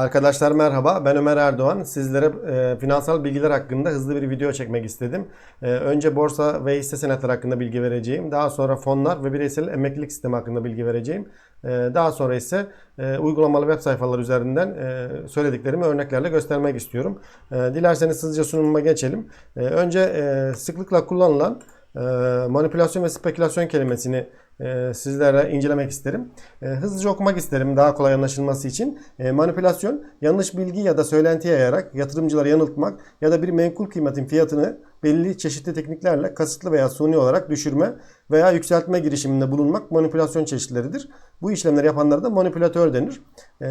Arkadaşlar merhaba, ben Ömer Erdoğan. Sizlere e, finansal bilgiler hakkında hızlı bir video çekmek istedim. E, önce borsa ve hisse senetleri hakkında bilgi vereceğim. Daha sonra fonlar ve bireysel emeklilik sistemi hakkında bilgi vereceğim. E, daha sonra ise e, uygulamalı web sayfaları üzerinden e, söylediklerimi örneklerle göstermek istiyorum. E, dilerseniz hızlıca sunumuma geçelim. E, önce e, sıklıkla kullanılan e, manipülasyon ve spekülasyon kelimesini sizlere incelemek isterim. E, hızlıca okumak isterim daha kolay anlaşılması için. E, manipülasyon, yanlış bilgi ya da söylenti yayarak yatırımcıları yanıltmak ya da bir menkul kıymetin fiyatını belli çeşitli tekniklerle kasıtlı veya suni olarak düşürme veya yükseltme girişiminde bulunmak manipülasyon çeşitleridir. Bu işlemleri yapanlara da manipülatör denir. Ee,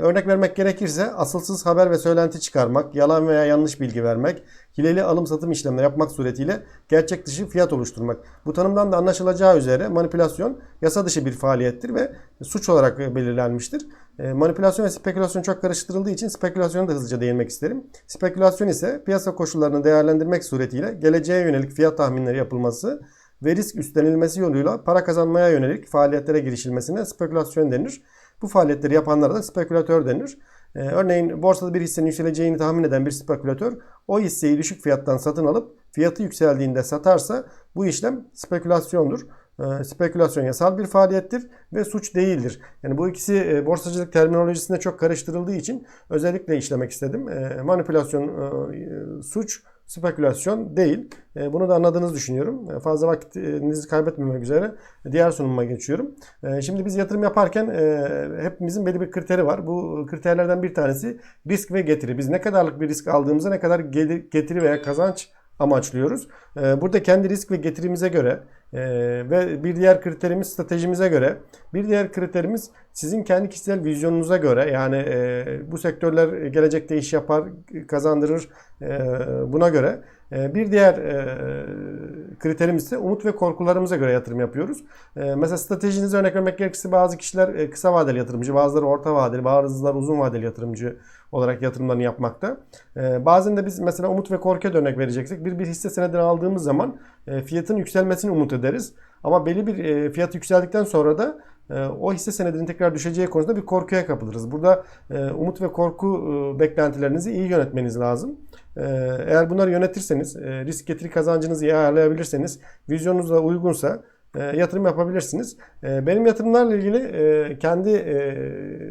örnek vermek gerekirse asılsız haber ve söylenti çıkarmak, yalan veya yanlış bilgi vermek, hileli alım satım işlemleri yapmak suretiyle gerçek dışı fiyat oluşturmak. Bu tanımdan da anlaşılacağı üzere manipülasyon yasa dışı bir faaliyettir ve suç olarak belirlenmiştir. E, manipülasyon ve spekülasyon çok karıştırıldığı için spekülasyona da hızlıca değinmek isterim. Spekülasyon ise piyasa koşullarını değerlendirmek suretiyle geleceğe yönelik fiyat tahminleri yapılması ve risk üstlenilmesi yoluyla para kazanmaya yönelik faaliyetlere girişilmesine spekülasyon denir. Bu faaliyetleri yapanlara da spekülatör denir. Ee, örneğin borsada bir hissenin yükseleceğini tahmin eden bir spekülatör o hisseyi düşük fiyattan satın alıp fiyatı yükseldiğinde satarsa bu işlem spekülasyondur. Ee, spekülasyon yasal bir faaliyettir ve suç değildir. Yani bu ikisi e, borsacılık terminolojisinde çok karıştırıldığı için özellikle işlemek istedim. Ee, manipülasyon e, suç, spekülasyon değil. E, bunu da anladığınızı düşünüyorum. Fazla vaktinizi kaybetmemek üzere diğer sunumuma geçiyorum. Şimdi biz yatırım yaparken hepimizin belli bir kriteri var. Bu kriterlerden bir tanesi risk ve getiri. Biz ne kadarlık bir risk aldığımıza ne kadar getiri veya kazanç amaçlıyoruz. Burada kendi risk ve getirimize göre ee, ve bir diğer kriterimiz stratejimize göre. Bir diğer kriterimiz sizin kendi kişisel vizyonunuza göre. Yani e, bu sektörler gelecekte iş yapar, kazandırır e, buna göre. E, bir diğer e, kriterimiz ise umut ve korkularımıza göre yatırım yapıyoruz. E, mesela stratejinize örnek vermek gerekirse bazı kişiler e, kısa vadeli yatırımcı, bazıları orta vadeli, bazıları uzun vadeli yatırımcı olarak yatırımlarını yapmakta. E, bazen de biz mesela umut ve korkuya da örnek vereceksek bir bir hisse senedini aldığımız zaman e, fiyatın yükselmesini umut ederiz. Ama belli bir e, fiyat yükseldikten sonra da e, o hisse senedinin tekrar düşeceği konusunda bir korkuya kapılırız. Burada umut ve korku beklentilerinizi iyi yönetmeniz lazım. Eğer bunları yönetirseniz, risk getiri kazancınızı iyi ayarlayabilirseniz, vizyonunuza uygunsa yatırım yapabilirsiniz. Benim yatırımlarla ilgili kendi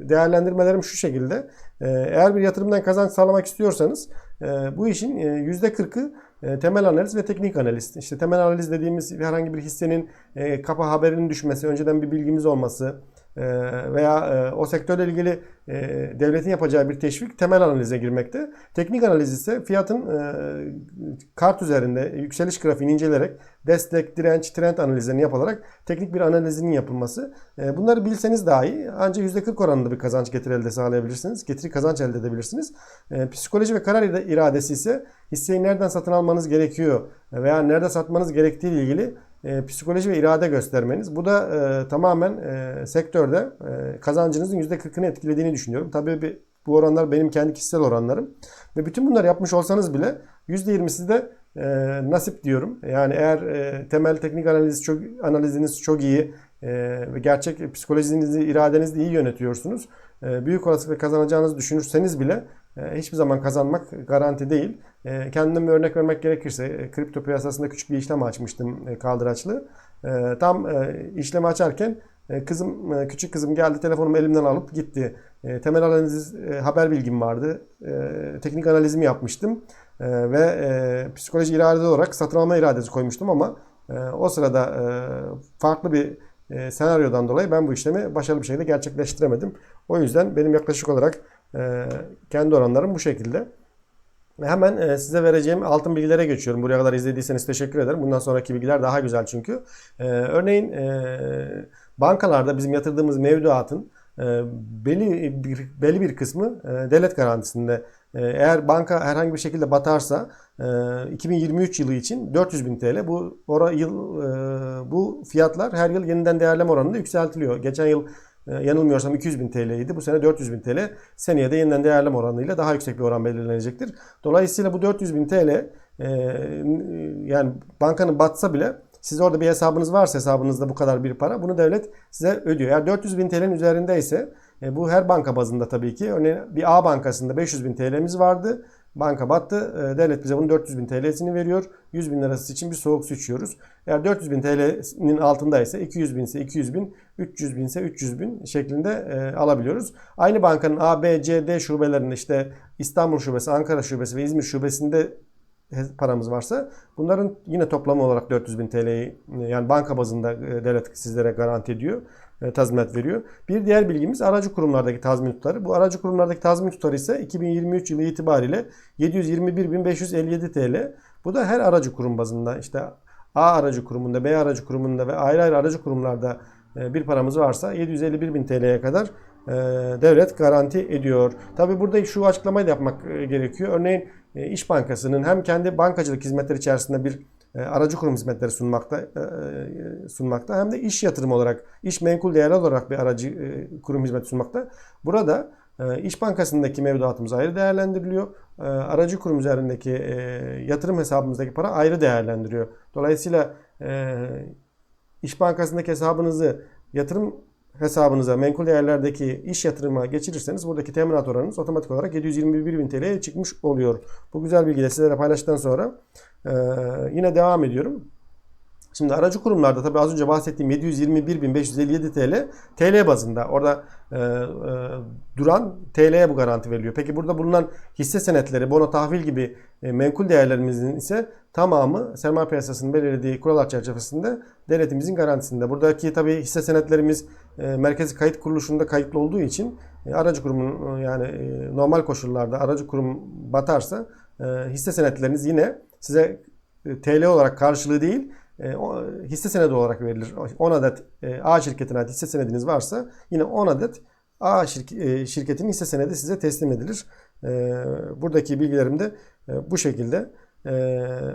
değerlendirmelerim şu şekilde. Eğer bir yatırımdan kazanç sağlamak istiyorsanız bu işin %40'ı e, temel analiz ve teknik analiz. İşte temel analiz dediğimiz herhangi bir hissenin e, kapa haberinin düşmesi, önceden bir bilgimiz olması e, veya o sektörle ilgili devletin yapacağı bir teşvik temel analize girmekte. Teknik analiz ise fiyatın kart üzerinde yükseliş grafiğini incelerek destek, direnç, trend analizlerini yapılarak teknik bir analizinin yapılması. Bunları bilseniz dahi ancak %40 oranında bir kazanç getiri elde sağlayabilirsiniz. Getiri kazanç elde edebilirsiniz. Psikoloji ve karar iradesi ise hisseyi nereden satın almanız gerekiyor veya nerede satmanız gerektiği ile ilgili e, psikoloji ve irade göstermeniz. Bu da e, tamamen e, sektörde e, kazancınızın %40'ını etkilediğini düşünüyorum. Tabii bir, bu oranlar benim kendi kişisel oranlarım. Ve bütün bunları yapmış olsanız bile %20'si de e, nasip diyorum. Yani eğer e, temel teknik analiz çok, analiziniz çok iyi e, ve gerçek psikolojinizi, iradenizi iyi yönetiyorsunuz. E, büyük olasılıkla kazanacağınızı düşünürseniz bile hiçbir zaman kazanmak garanti değil. E, kendime bir örnek vermek gerekirse e, kripto piyasasında küçük bir işlem açmıştım kaldıraçlı. Tam işlemi açarken kızım küçük kızım geldi telefonumu elimden alıp gitti. Temel analiz haber bilgim vardı. Teknik analizimi yapmıştım ve psikoloji irade olarak satın alma iradesi koymuştum ama o sırada farklı bir senaryodan dolayı ben bu işlemi başarılı bir şekilde gerçekleştiremedim. O yüzden benim yaklaşık olarak ee, kendi oranlarım bu şekilde. Hemen e, size vereceğim altın bilgilere geçiyorum. Buraya kadar izlediyseniz teşekkür ederim. Bundan sonraki bilgiler daha güzel çünkü. Ee, örneğin e, bankalarda bizim yatırdığımız mevduatın e, belli bir, belli bir kısmı devlet garantisinde. Eğer banka herhangi bir şekilde batarsa 2023 yılı için 400 bin TL bu ora yıl bu fiyatlar her yıl yeniden değerleme oranında yükseltiliyor. Geçen yıl yanılmıyorsam 200 bin TL'ydi. Bu sene 400 bin TL. Seneye de yeniden değerleme oranıyla daha yüksek bir oran belirlenecektir. Dolayısıyla bu 400 bin TL e, yani bankanın batsa bile siz orada bir hesabınız varsa hesabınızda bu kadar bir para bunu devlet size ödüyor. Eğer 400 bin TL'nin üzerinde ise E, bu her banka bazında tabii ki. Örneğin bir A bankasında 500 bin TL'miz vardı. Banka battı. E, devlet bize bunun 400 bin TL'sini veriyor. 100 bin lirası için bir soğuk su içiyoruz. Eğer 400 bin TL'nin altındaysa 200 bin ise 200 bin, 300 bin ise 300 bin şeklinde e, alabiliyoruz. Aynı bankanın A, B, C, D şubelerinde işte İstanbul şubesi, Ankara şubesi ve İzmir şubesinde paramız varsa bunların yine toplamı olarak 400 bin TL'yi yani banka bazında e, devlet sizlere garanti ediyor. E, Tazminat veriyor. Bir diğer bilgimiz aracı kurumlardaki tazmin tutarı. Bu aracı kurumlardaki tazmin tutarı ise 2023 yılı itibariyle 721.557 TL. Bu da her aracı kurum bazında işte A aracı kurumunda, B aracı kurumunda ve ayrı ayrı aracı kurumlarda e, bir paramız varsa 751.000 TL'ye kadar e, devlet garanti ediyor. Tabi burada şu açıklamayı da yapmak gerekiyor. Örneğin İş Bankası'nın hem kendi bankacılık hizmetleri içerisinde bir aracı kurum hizmetleri sunmakta sunmakta hem de iş yatırım olarak, iş menkul değerli olarak bir aracı kurum hizmeti sunmakta. Burada İş Bankası'ndaki mevduatımız ayrı değerlendiriliyor. Aracı kurum üzerindeki yatırım hesabımızdaki para ayrı değerlendiriyor. Dolayısıyla İş Bankası'ndaki hesabınızı yatırım hesabınıza menkul değerlerdeki iş yatırıma geçirirseniz buradaki teminat oranınız otomatik olarak 721 bin TL'ye çıkmış oluyor. Bu güzel bilgiyi de sizlere paylaştıktan sonra e, yine devam ediyorum. Şimdi aracı kurumlarda tabii az önce bahsettiğim 721.557 TL TL bazında. Orada e, e, duran TL'ye bu garanti veriliyor. Peki burada bulunan hisse senetleri, bono tahvil gibi e, menkul değerlerimizin ise tamamı sermaye piyasasının belirlediği kurallar çerçevesinde devletimizin garantisinde. Buradaki tabii hisse senetlerimiz merkezi kayıt kuruluşunda kayıtlı olduğu için e, aracı kurumun e, yani e, normal koşullarda aracı kurum batarsa e, hisse senetleriniz yine size e, TL olarak karşılığı değil e, hisse senedi olarak verilir. 10 adet e, A şirketine ait hisse senediniz varsa yine 10 adet A e, şirketinin hisse senedi size teslim edilir. Buradaki bilgilerim de bu şekilde.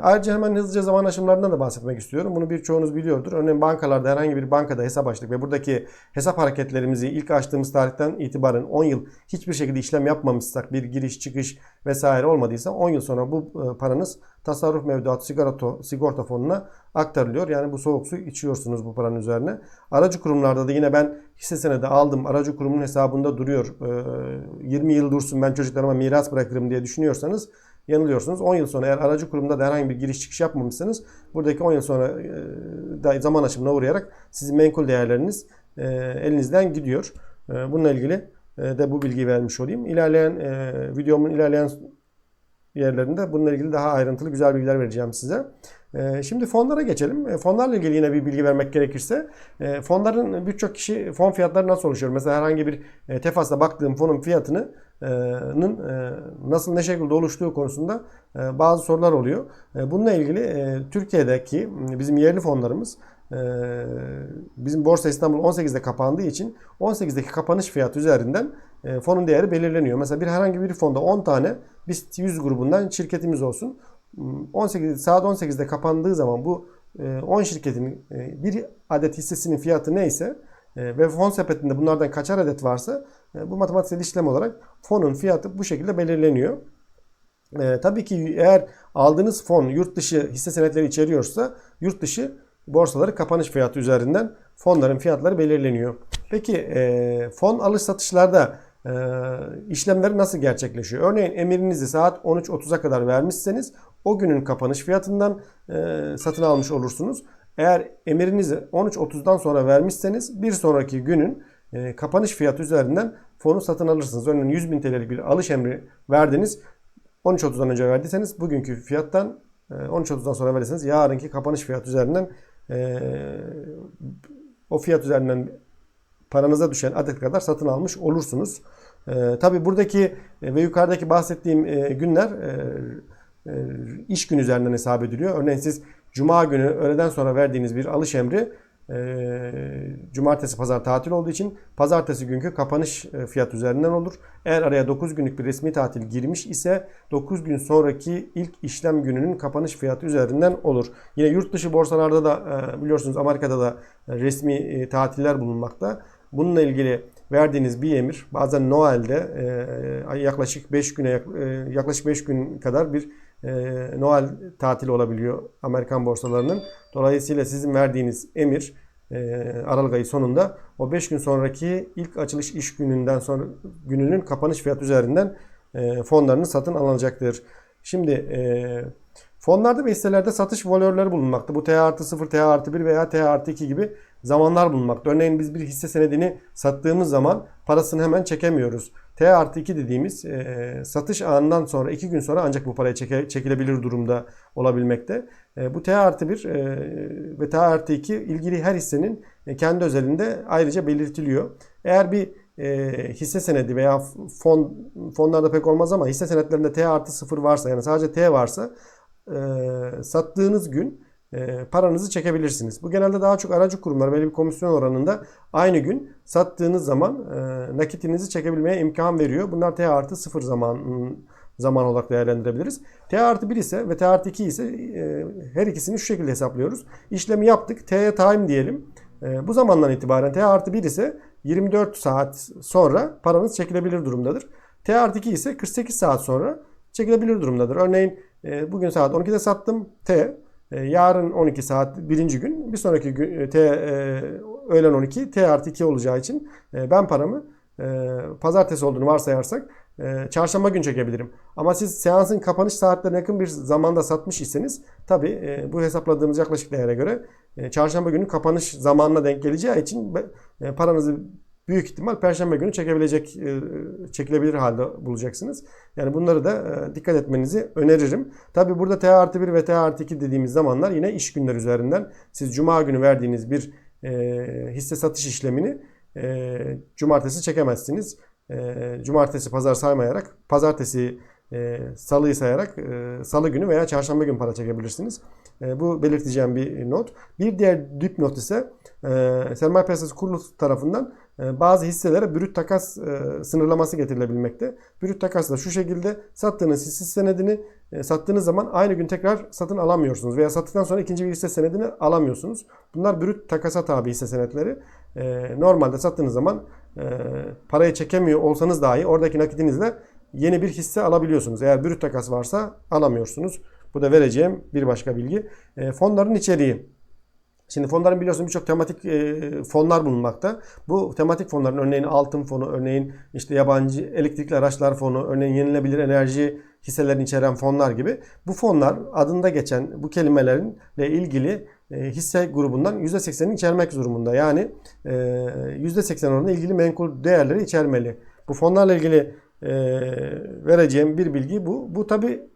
Ayrıca hemen hızlıca zaman aşımlarından da bahsetmek istiyorum. Bunu birçoğunuz biliyordur. Örneğin bankalarda herhangi bir bankada hesap açtık ve buradaki hesap hareketlerimizi ilk açtığımız tarihten itibaren 10 yıl hiçbir şekilde işlem yapmamışsak bir giriş çıkış vesaire olmadıysa 10 yıl sonra bu paranız tasarruf mevduatı sigorta, sigorta fonuna aktarılıyor. Yani bu soğuk su içiyorsunuz bu paranın üzerine. Aracı kurumlarda da yine ben hisse senedi aldım. Aracı kurumun hesabında duruyor. 20 yıl dursun ben çocuklarıma miras bırakırım diye düşünüyorsanız yanılıyorsunuz. 10 yıl sonra eğer aracı kurumda da herhangi bir giriş çıkış yapmamışsanız buradaki 10 yıl sonra da zaman aşımına uğrayarak sizin menkul değerleriniz elinizden gidiyor. Bununla ilgili de bu bilgiyi vermiş olayım. İlerleyen videomun ilerleyen yerlerinde bununla ilgili daha ayrıntılı güzel bilgiler vereceğim size. Ee, şimdi fonlara geçelim. E, fonlarla ilgili yine bir bilgi vermek gerekirse e, fonların birçok kişi fon fiyatları nasıl oluşuyor? Mesela herhangi bir e, tefasla baktığım fonun fiyatını nasıl ne şekilde oluştuğu konusunda bazı sorular oluyor. Bununla ilgili Türkiye'deki bizim yerli fonlarımız bizim Borsa İstanbul 18'de kapandığı için 18'deki kapanış fiyatı üzerinden fonun değeri belirleniyor. Mesela bir herhangi bir fonda 10 tane BIST 100 grubundan şirketimiz olsun. 18 saat 18'de kapandığı zaman bu 10 şirketin bir adet hissesinin fiyatı neyse ve fon sepetinde bunlardan kaçar adet varsa bu matematiksel işlem olarak fonun fiyatı bu şekilde belirleniyor. E, tabii ki eğer aldığınız fon yurt dışı hisse senetleri içeriyorsa yurt dışı borsaları kapanış fiyatı üzerinden fonların fiyatları belirleniyor. Peki e, fon alış satışlarda e, işlemleri nasıl gerçekleşiyor? Örneğin emirinizi saat 13.30'a kadar vermişseniz o günün kapanış fiyatından e, satın almış olursunuz. Eğer emirinizi 13.30'dan sonra vermişseniz bir sonraki günün e, kapanış fiyatı üzerinden fonu satın alırsınız. Örneğin 100 bin TL'lik bir alış emri verdiniz. 13.30'dan önce verdiyseniz bugünkü fiyattan e, 13.30'dan sonra verirseniz yarınki kapanış fiyatı üzerinden e, o fiyat üzerinden paranıza düşen adet kadar satın almış olursunuz. E, Tabi buradaki e, ve yukarıdaki bahsettiğim e, günler iş gün üzerinden hesap ediliyor. Örneğin siz Cuma günü öğleden sonra verdiğiniz bir alış emri e, cumartesi pazar tatil olduğu için pazartesi günkü kapanış e, fiyat üzerinden olur. Eğer araya 9 günlük bir resmi tatil girmiş ise 9 gün sonraki ilk işlem gününün kapanış fiyatı üzerinden olur. Yine yurt dışı borsalarda da biliyorsunuz Amerika'da da resmi tatiller bulunmakta. Bununla ilgili verdiğiniz bir emir bazen Noel'de yaklaşık 5 güne yaklaşık 5 gün kadar bir Noel tatili olabiliyor Amerikan borsalarının. Dolayısıyla sizin verdiğiniz emir e, Aralık ayı sonunda o 5 gün sonraki ilk açılış iş gününden sonra gününün kapanış fiyatı üzerinden e, fonlarını satın alınacaktır. Şimdi e, fonlarda ve hisselerde satış valörleri bulunmakta. Bu T artı 0, T artı 1 veya T artı 2 gibi zamanlar bulunmakta. Örneğin biz bir hisse senedini sattığımız zaman parasını hemen çekemiyoruz. T artı 2 dediğimiz e, satış anından sonra 2 gün sonra ancak bu parayı çeke, çekilebilir durumda olabilmekte. E, bu T artı 1 e, ve T artı 2 ilgili her hissenin e, kendi özelinde ayrıca belirtiliyor. Eğer bir e, hisse senedi veya fon fonlarda pek olmaz ama hisse senetlerinde T artı 0 varsa yani sadece T varsa e, sattığınız gün e, paranızı çekebilirsiniz. Bu genelde daha çok aracı kurumlar belli bir komisyon oranında aynı gün sattığınız zaman e, nakitinizi çekebilmeye imkan veriyor. Bunlar T artı 0 zaman zaman olarak değerlendirebiliriz. T artı 1 ise ve T artı 2 ise e, her ikisini şu şekilde hesaplıyoruz. İşlemi yaptık. T'ye time diyelim. E, bu zamandan itibaren T artı 1 ise 24 saat sonra paranız çekilebilir durumdadır. T artı 2 ise 48 saat sonra çekilebilir durumdadır. Örneğin e, bugün saat 12'de sattım T. E, yarın 12 saat birinci gün. Bir sonraki gün e, T e, öğlen 12 T artı 2 olacağı için ben paramı pazartesi olduğunu varsayarsak çarşamba gün çekebilirim. Ama siz seansın kapanış saatlerine yakın bir zamanda satmış iseniz tabi bu hesapladığımız yaklaşık değere göre çarşamba günü kapanış zamanına denk geleceği için paranızı büyük ihtimal perşembe günü çekebilecek e, çekilebilir halde bulacaksınız. Yani bunları da e, dikkat etmenizi öneririm. Tabi burada T artı 1 ve T artı 2 dediğimiz zamanlar yine iş günler üzerinden siz cuma günü verdiğiniz bir e, hisse satış işlemini cumartesi çekemezsiniz. Cumartesi pazar saymayarak pazartesi salıyı sayarak salı günü veya çarşamba günü para çekebilirsiniz. Bu belirteceğim bir not. Bir diğer dipnot ise sermaye piyasası kurulu tarafından bazı hisselere brüt takas e, sınırlaması getirilebilmekte. Brüt takas da şu şekilde sattığınız hisse senedini e, sattığınız zaman aynı gün tekrar satın alamıyorsunuz veya sattıktan sonra ikinci bir hisse senedini alamıyorsunuz. Bunlar brüt takasa tabi hisse senetleri. E, normalde sattığınız zaman parayı çekemiyor olsanız dahi oradaki nakitinizle yeni bir hisse alabiliyorsunuz. Eğer brüt takas varsa alamıyorsunuz. Bu da vereceğim bir başka bilgi. Fonların içeriği. Şimdi fonların biliyorsunuz birçok tematik e, fonlar bulunmakta. Bu tematik fonların örneğin altın fonu, örneğin işte yabancı elektrikli araçlar fonu, örneğin yenilebilir enerji hisselerini içeren fonlar gibi. Bu fonlar adında geçen bu kelimelerinle ilgili e, hisse grubundan %80'ini içermek durumunda. Yani e, %80 oranında ilgili menkul değerleri içermeli. Bu fonlarla ilgili e, vereceğim bir bilgi bu. Bu tabi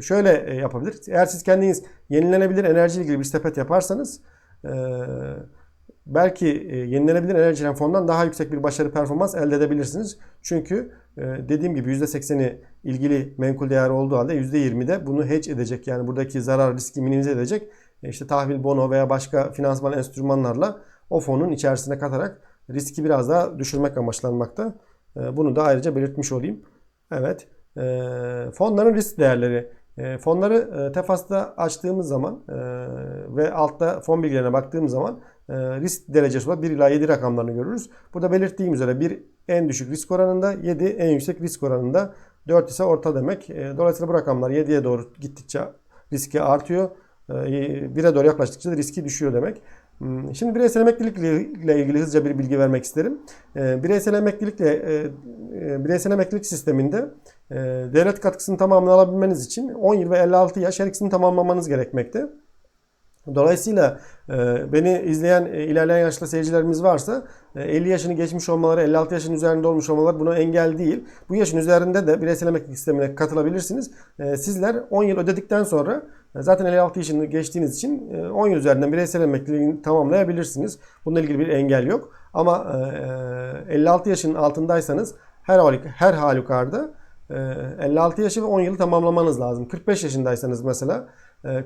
şöyle e, yapabilir. Eğer siz kendiniz yenilenebilir enerji ilgili bir sepet yaparsanız e, belki e, yenilenebilir enerjiden fondan daha yüksek bir başarı performans elde edebilirsiniz. Çünkü dediğim gibi %80'i ilgili menkul değer olduğu halde %20'de bunu hedge edecek. Yani buradaki zarar riski minimize edecek. İşte tahvil, bono veya başka finansman enstrümanlarla o fonun içerisine katarak riski biraz daha düşürmek amaçlanmakta. Bunu da ayrıca belirtmiş olayım. Evet. Ee, fonların risk değerleri. Ee, fonları e, Tefas'ta açtığımız zaman e, ve altta fon bilgilerine baktığımız zaman e, risk derecesi olarak 1 ila 7 rakamlarını görürüz. Burada belirttiğim üzere 1 en düşük risk oranında, 7 en yüksek risk oranında, 4 ise orta demek. Dolayısıyla bu rakamlar 7'ye doğru gittikçe riski artıyor. 1'e doğru yaklaştıkça da riski düşüyor demek. Hmm, şimdi bireysel emeklilikle ilgili hızlıca bir bilgi vermek isterim. Bireysel emeklilikle bireysel emeklilik sisteminde devlet katkısını tamamını alabilmeniz için 10 yıl ve 56 yaş her ikisini tamamlamanız gerekmekte. Dolayısıyla e, beni izleyen e, ilerleyen yaşlı seyircilerimiz varsa e, 50 yaşını geçmiş olmaları, 56 yaşın üzerinde olmuş olmaları buna engel değil. Bu yaşın üzerinde de bireysel emeklilik sistemine katılabilirsiniz. E, sizler 10 yıl ödedikten sonra e, zaten 56 yaşını geçtiğiniz için e, 10 yıl üzerinden bireysel emekliliğini tamamlayabilirsiniz. Bununla ilgili bir engel yok. Ama e, 56 yaşın altındaysanız her, her halükarda 56 ee, yaşı ve 10 yılı tamamlamanız lazım. 45 yaşındaysanız mesela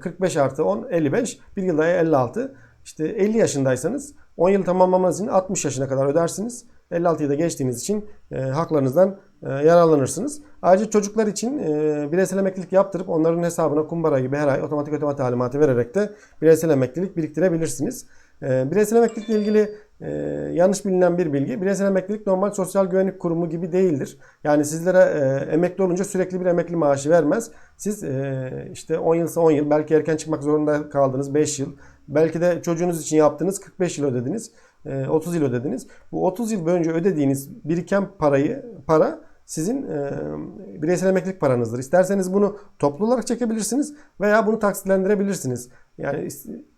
45 e, artı 10 55 bir yılda 56. İşte 50 yaşındaysanız 10 yıl tamamlamanız için 60 yaşına kadar ödersiniz. 56'yı da geçtiğiniz için e, haklarınızdan e, yararlanırsınız. Ayrıca çocuklar için e, bireysel emeklilik yaptırıp onların hesabına kumbara gibi her ay otomatik ödeme talimatı vererek de bireysel emeklilik biriktirebilirsiniz. E, bireysel emeklilikle ilgili e, yanlış bilinen bir bilgi. Bireysel emeklilik normal sosyal güvenlik kurumu gibi değildir. Yani sizlere e, emekli olunca sürekli bir emekli maaşı vermez. Siz e, işte 10 yılsa 10 yıl belki erken çıkmak zorunda kaldınız 5 yıl Belki de çocuğunuz için yaptığınız 45 yıl ödediniz. e, 30 yıl ödediniz. Bu 30 yıl boyunca ödediğiniz biriken parayı para sizin e, bireysel emeklilik paranızdır. İsterseniz bunu toplu olarak çekebilirsiniz veya bunu taksitlendirebilirsiniz. Yani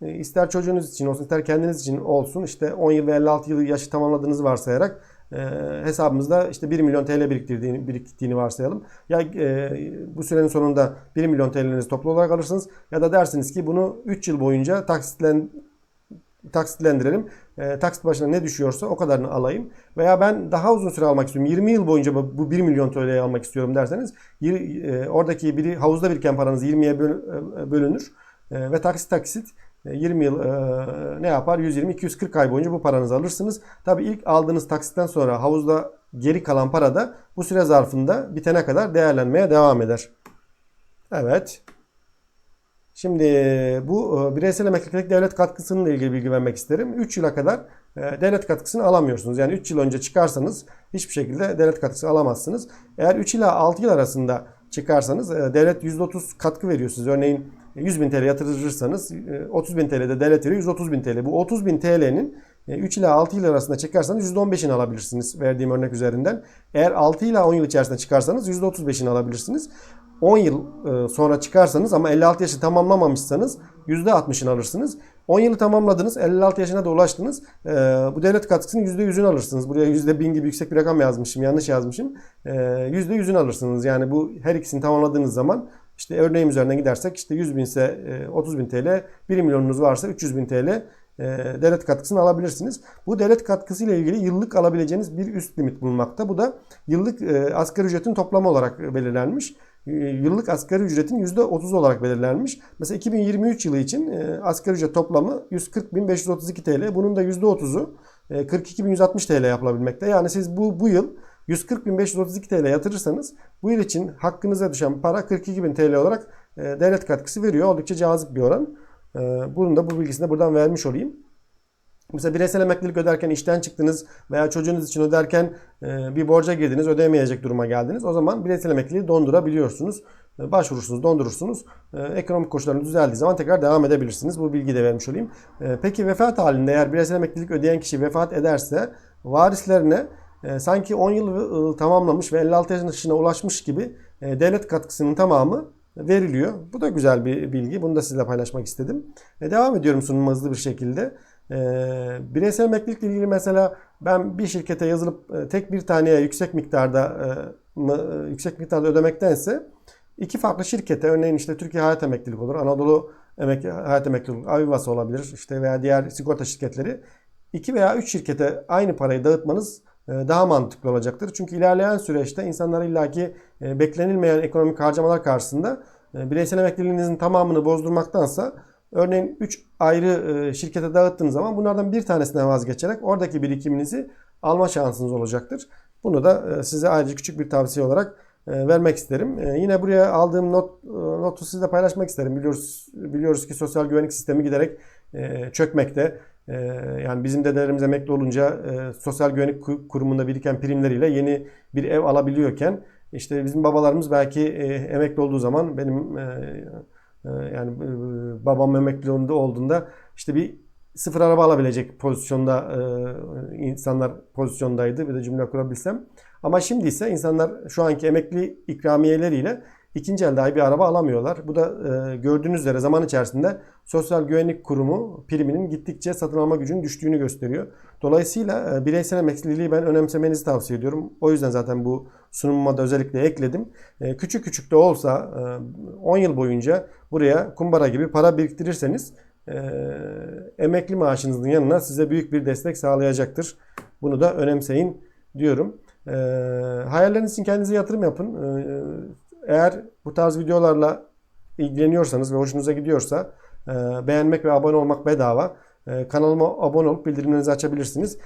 e, ister çocuğunuz için olsun ister kendiniz için olsun işte 10 yıl ve 56 yıl yaşı tamamladığınızı varsayarak e, hesabımızda işte 1 milyon TL biriktirdiğini, biriktiğini varsayalım. Ya e, bu sürenin sonunda 1 milyon TL'nizi toplu olarak alırsınız ya da dersiniz ki bunu 3 yıl boyunca taksitlen taksitlendirelim. E, taksit başına ne düşüyorsa o kadarını alayım. Veya ben daha uzun süre almak istiyorum. 20 yıl boyunca bu bu 1 milyon TL'yi almak istiyorum derseniz e, oradaki biri havuzda biriken paranız 20'ye böl- e, bölünür. E, ve taksit taksit e, 20 yıl e, ne yapar? 120-240 ay boyunca bu paranızı alırsınız. Tabii ilk aldığınız taksitten sonra havuzda geri kalan para da bu süre zarfında bitene kadar değerlenmeye devam eder. Evet. Şimdi bu e, bireysel emeklilik devlet katkısıyla ilgili bilgi vermek isterim. 3 yıla kadar e, devlet katkısını alamıyorsunuz. Yani 3 yıl önce çıkarsanız hiçbir şekilde devlet katkısı alamazsınız. Eğer 3 ila 6 yıl arasında çıkarsanız e, devlet %30 katkı veriyor size. Örneğin 100 bin TL yatırırsanız e, 30 bin TL'de devlet veriyor 130 bin TL. Bu 30 bin TL'nin 3 ila 6 yıl arasında çıkarsanız %15'ini alabilirsiniz verdiğim örnek üzerinden. Eğer 6 ila 10 yıl içerisinde çıkarsanız %35'ini alabilirsiniz. 10 yıl e, sonra çıkarsanız ama 56 yaşı tamamlamamışsanız %60'ını alırsınız. 10 yılı tamamladınız, 56 yaşına da ulaştınız. E, Bu devlet katkısının %100'ünü alırsınız. Buraya %1000 gibi yüksek bir rakam yazmışım, yanlış yazmışım. E, %100'ünü alırsınız. Yani bu her ikisini tamamladığınız zaman işte örneğim üzerinden gidersek işte 100 bin ise e, 30 bin TL, 1 milyonunuz varsa 300 bin TL e, devlet katkısını alabilirsiniz. Bu devlet katkısı ile ilgili yıllık alabileceğiniz bir üst limit bulunmakta. Bu da yıllık e, asgari ücretin toplamı olarak belirlenmiş. E, Yıllık asgari ücretin %30 olarak belirlenmiş. Mesela 2023 yılı için e, asgari ücret toplamı 140.532 TL. Bunun da %30'u e, 42.160 TL yapılabilmekte. Yani siz bu bu yıl 140.532 TL yatırırsanız bu yıl için hakkınıza düşen para 42.000 TL olarak e, devlet katkısı veriyor. Oldukça cazip bir oran. Bunun da bu bilgisini de buradan vermiş olayım. Mesela bireysel emeklilik öderken işten çıktınız veya çocuğunuz için öderken e, bir borca girdiniz, ödeyemeyecek duruma geldiniz. O zaman bireysel emekliliği dondurabiliyorsunuz. E, Başvurursunuz, dondurursunuz. E, Ekonomik koşullarınız düzeldiği zaman tekrar devam edebilirsiniz. Bu bilgiyi de vermiş olayım. Peki vefat halinde eğer bireysel emeklilik ödeyen kişi vefat ederse varislerine sanki 10 yıl tamamlamış ve 56 yaşına ulaşmış gibi devlet katkısının tamamı veriliyor. Bu da güzel bir bilgi. Bunu da sizinle paylaşmak istedim. Devam ediyorum sunuma hızlı bir şekilde. E, bireysel emeklilikle ilgili mesela ben bir şirkete yazılıp e, tek bir taneye yüksek miktarda e, e, yüksek miktarda ödemektense iki farklı şirkete örneğin işte Türkiye Hayat Emeklilik olur, Anadolu Emek Hayat Emeklilik, Avivası olabilir işte veya diğer sigorta şirketleri iki veya üç şirkete aynı parayı dağıtmanız e, daha mantıklı olacaktır. Çünkü ilerleyen süreçte insanlar illaki beklenilmeyen ekonomik harcamalar karşısında bireysel emekliliğinizin tamamını bozdurmaktansa örneğin 3 ayrı e, şirkete dağıttığınız zaman bunlardan bir tanesinden vazgeçerek oradaki birikiminizi alma şansınız olacaktır. Bunu da e, size ayrıca küçük bir tavsiye olarak e, vermek isterim. Yine buraya aldığım not notu sizle paylaşmak isterim. Biliyoruz biliyoruz ki sosyal güvenlik sistemi giderek çökmekte. Yani bizim dedelerimiz emekli olunca sosyal güvenlik ku- kurumunda biriken primleriyle yeni bir ev alabiliyorken işte bizim babalarımız belki emekli olduğu zaman benim yani e, babam emekli olduğunda- işte bir sıfır araba alabilecek pozisyonda e, insanlar pozisyondaydı. Bir de cümle kurabilsem. Ama şimdi ise insanlar şu anki emekli ikramiyeleriyle ikinci el dahi bir araba alamıyorlar. Bu da e, gördüğünüz üzere zaman içerisinde Sosyal Güvenlik Kurumu priminin gittikçe satın alma gücünün düştüğünü gösteriyor. Dolayısıyla bireysel emekliliği ben önemsemenizi tavsiye ediyorum. O yüzden zaten bu sunumuma da özellikle ekledim. E, küçük küçük de olsa e, 10 yıl boyunca buraya kumbara gibi para biriktirirseniz e, emekli maaşınızın yanına size büyük bir destek sağlayacaktır. Bunu da önemseyin diyorum. E, hayalleriniz için kendinize yatırım yapın. E, eğer bu tarz videolarla ilgileniyorsanız ve hoşunuza gidiyorsa e, beğenmek ve abone olmak bedava. E, kanalıma abone olup bildirimlerinizi açabilirsiniz.